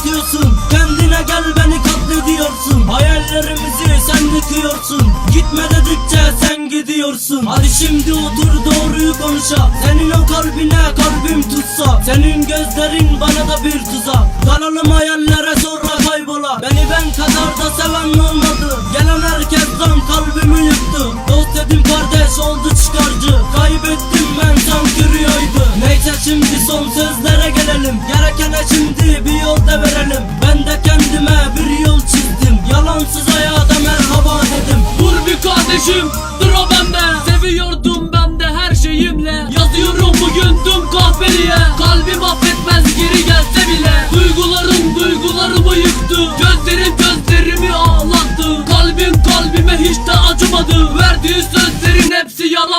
satıyorsun Kendine gel beni katlediyorsun. Hayallerimizi sen yıkıyorsun. Gitme dedikçe sen gidiyorsun. Hadi şimdi otur doğruyu konuşa. Senin o kalbine kalbim tutsa. Senin gözlerin bana da bir tuzak. Dalalım hayallere sonra kaybola. Beni ben kadar da seven olmadı. Gelen herkes zam kalbimi yıktı. Dost dedim kardeş oldu çıkarcı. Kaybettim ben tam görüyorum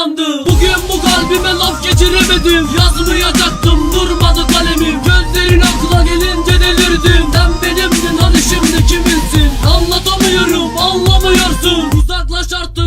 yandı Bugün bu kalbime laf geçiremedim. Yazmayacaktım durmadı kalemim Gözlerin akla gelince delirdim. Sen benimdin hani şimdi kiminsin? Anlatamıyorum anlamıyorsun. Uzaklaş artık.